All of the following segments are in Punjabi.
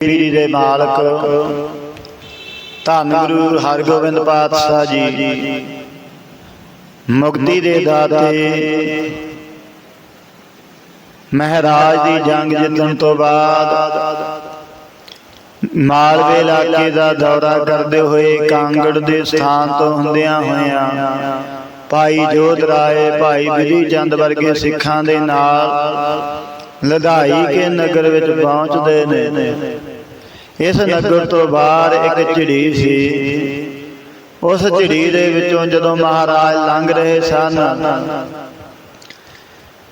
ਪੀਰੀ ਦੇ ਮਾਲਕ। ਧੰਨ ਗੁਰੂ ਹਰਗੋਬਿੰਦ ਪਾਤਸ਼ਾਹ ਜੀ। ਮੁਕਤੀ ਦੇ ਦਾਤੇ। ਮਹਾਰਾਜ ਦੀ ਜੰਗ ਜਿੱਤਣ ਤੋਂ ਬਾਅਦ ਮਾਲਵੇ ਇਲਾਕੇ ਦਾ ਦੌਰਾ ਕਰਦੇ ਹੋਏ ਕਾਂਗੜ ਦੇ ਸਥਾਨ ਤੋਂ ਹੁੰਦਿਆਂ ਹੋਇਆਂ ਭਾਈ ਜੋਧ ਰਾਏ, ਭਾਈ ਬਿਧੀ ਚੰਦ ਵਰਗੇ ਸਿੱਖਾਂ ਦੇ ਨਾਲ ਲਧਾਈ ਕੇ ਨਗਰ ਵਿੱਚ ਪਹੁੰਚਦੇ ਨੇ। ਇਸ ਨਗਰ ਤੋਂ ਬਾਹਰ ਇੱਕ ਝਿੜੀ ਸੀ। ਉਸ ਝਿੜੀ ਦੇ ਵਿੱਚੋਂ ਜਦੋਂ ਮਹਾਰਾਜ ਲੰਘ ਰਹੇ ਸਨ।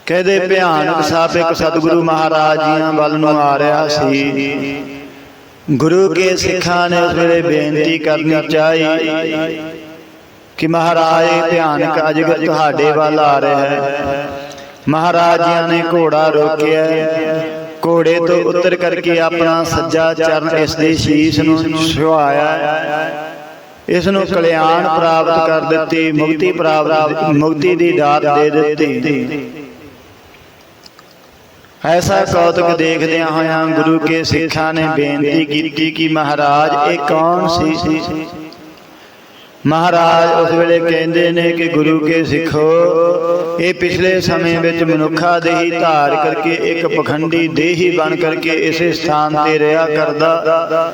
ਕਹਿੰਦੇ ਭਿਆਨਕ ਸੱਪ ਇੱਕ ਸਤਿਗੁਰੂ ਮਹਾਰਾਜ ਜੀਆਂ ਵੱਲ ਨੂੰ ਆ ਰਿਹਾ ਸੀ। ਗੁਰੂ ਕੇ ਸਿੱਖਾਂ ਨੇ ਉਸ ਵੇਲੇ ਬੇਨਤੀ ਕਰਨੀ ਚਾਹੀ ਕਿ ਮਹਾਰਾਜ ਭਿਆਨਕ ਅਜਗਰ ਤੁਹਾਡੇ ਵੱਲ ਆ ਰਿਹਾ ਹੈ। ਮਹਾਰਾਜ ਜੀਆਂ ਨੇ ਘੋੜਾ ਰੋਕਿਆ ਘੋੜੇ ਤੋਂ ਉਤਰ ਕਰਕੇ ਆਪਣਾ ਸੱਜਾ ਚਰਨ ਇਸ ਦੇ ਸ਼ੀਸ਼ ਨੂੰ ਛੁਆਇਆ ਇਸ ਨੂੰ ਕਲਿਆਣ ਪ੍ਰਾਪਤ ਕਰ ਦਿੱਤੀ ਮੁਕਤੀ ਪ੍ਰਾਪਤ ਮੁਕਤੀ ਦੀ ਦਾਤ ਦੇ ਦਿੱਤੀ ਐਸਾ ਕੌਤਕ ਦੇਖਦਿਆਂ ਹੋਇਆਂ ਗੁਰੂ ਕੇ ਸਿੱਖਾਂ ਨੇ ਬੇਨਤੀ ਕੀਤੀ ਕਿ ਮਹਾਰਾਜ ਇਹ ਕੌਣ ਸੀ? ਮਹਾਰਾਜ ਉਸ ਵੇਲੇ ਕਹਿੰਦੇ ਨੇ ਕਿ ਗੁਰੂ ਕੇ ਸਿੱਖੋ। ਇਹ ਪਿਛਲੇ ਸਮੇਂ ਵਿੱਚ ਮਨੁੱਖਾ ਦੇਹੀ ਧਾਰ ਕਰਕੇ ਇੱਕ ਪਖੰਡੀ ਦੇਹੀ ਬਣ ਕਰਕੇ ਇਸੇ ਸਥਾਨ ਤੇ ਰਿਹਾ ਕਰਦਾ।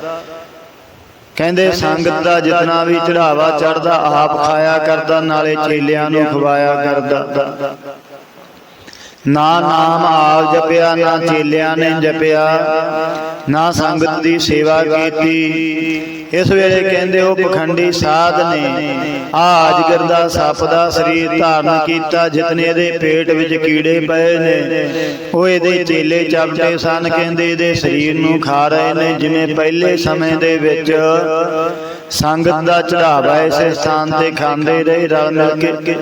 ਕਹਿੰਦੇ ਸੰਗਤ ਦਾ ਜਿਤਨਾ ਵੀ ਚੜਾਵਾ ਚੜਦਾ ਆਪ ਖਾਇਆ ਕਰਦਾ, ਨਾਲੇ ਚੇਲਿਆਂ ਨੂੰ ਖਵਾਇਆ ਕਰਦਾ। ਨਾ ਨਾਮ ਆਪ ਜਪਿਆ, ਨਾ ਚੇਲਿਆਂ ਨੇ ਜਪਿਆ, ਨਾ ਸੰਗਤ ਦੀ ਸੇਵਾ ਕੀਤੀ। ਇਸ ਵੇਲੇ ਕਹਿੰਦੇ ਉਹ ਪਖੰਡੀ ਸਾਧ ਨੇ। ਆ ਅਜਗਰ ਸੱਪ ਦਾ ਸਰੀਰ ਧਾਰਨ ਕੀਤਾ, ਜਿਤਨੇ ਇਹਦੇ ਪੇਟ ਵਿੱਚ ਕੀੜੇ ਪਏ ਨੇ, ਉਹ ਇਹਦੇ ਚੇਲੇ ਚਪਟੇ ਸਨ, ਕਹਿੰਦੇ ਇਹਦੇ ਸਰੀਰ ਨੂੰ ਖਾ ਰਹੇ ਨੇ, ਜਿਵੇਂ ਪਹਿਲੇ ਸਮੇਂ ਦੇ ਵਿੱਚ ਸੰਗਤ ਦਾ ਚੜਾਵਾ ਇਸੇ ਸਥਾਨ ਤੇ ਖਾਂਦੇ ਰਹੇ, ਰਲ ਮਿਲ ਕੇ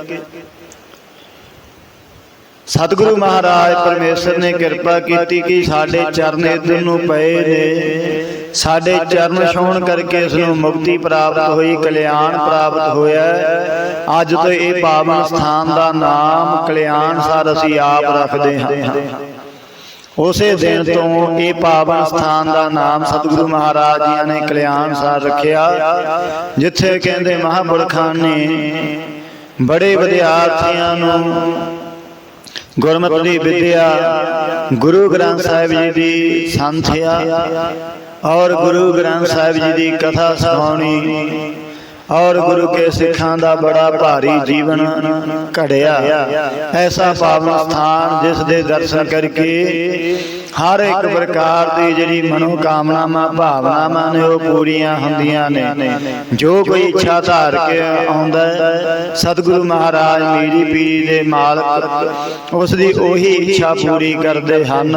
ਸਤਿਗੁਰੂ ਮਹਾਰਾਜ ਪਰਮੇਸ਼ਰ ਨੇ ਕਿਰਪਾ ਕੀਤੀ ਕਿ ਸਾਡੇ ਚਰਨ ਇਧਰ ਨੂੰ ਪਏ ਨੇ। ਸਾਡੇ ਚਰਨ ਛੋਣ ਕਰਕੇ ਇਸ ਨੂੰ ਮੁਕਤੀ ਪ੍ਰਾਪਤ ਹੋਈ ਕਲਿਆਣ ਪ੍ਰਾਪਤ ਹੋਇਆ ਅੱਜ ਤੋਂ ਇਹ ਪਾਵਨ ਸਥਾਨ ਦਾ ਨਾਮ ਕਲਿਆਣ ਸਰ ਅਸੀਂ ਆਪ ਰੱਖਦੇ ਹਾਂ। ਉਸੇ ਦਿਨ ਤੋਂ ਇਹ ਪਾਵਨ ਸਥਾਨ ਦਾ ਨਾਮ ਸਤਿਗੁਰੂ ਮਹਾਰਾਜ ਜੀ ਨੇ ਕਲਿਆਣ ਸਰ ਰੱਖਿਆ। ਜਿੱਥੇ ਕਹਿੰਦੇ ਮਹਾਂਪੁਰਖਾਂ ਨੇ ਬੜੇ ਵਿਦਿਆਰਥੀਆਂ ਨੂੰ ਗੁਰਮਤਿ ਦੀ ਵਿਦਿਆ, ਗੁਰੂ ਗ੍ਰੰਥ ਸਾਹਿਬ ਜੀ ਦੀ ਸੰਥਿਆ ਔਰ ਗੁਰੂ ਗ੍ਰੰਥ ਸਾਹਿਬ ਜੀ ਦੀ ਕਥਾ ਸੁਣਾਉਣੀ। ਔਰ ਗੁਰੂ ਕੇ ਸਿੱਖਾਂ ਦਾ ਬੜਾ ਭਾਰੀ ਜੀਵਨ ਘੜਿਆ। ਐਸਾ ਪਾਵਨ ਸਥਾਨ ਜਿਸ ਦੇ ਦਰਸ਼ਨ ਕਰਕੇ ਹਰ ਇੱਕ ਪ੍ਰਕਾਰ ਦੀ ਜਿਹੜੀ ਮਨੋ ਕਾਮਨਾਵਾਂ ਭਾਵਨਾਵਾਂ ਨੇ ਉਹ ਪੂਰੀਆਂ ਹੁੰਦੀਆਂ ਨੇ। ਜੋ ਕੋਈ ਇੱਛਾ ਧਾਰ ਕੇ ਆਉਂਦਾ ਹੈ ਸਤਿਗੁਰੂ ਮਹਾਰਾਜ ਮੀਰੀ ਪੀਰੀ ਦੇ ਮਾਲਕ ਉਸ ਦੀ ਉਹੀ ਇੱਛਾ ਪੂਰੀ ਕਰਦੇ ਹਨ।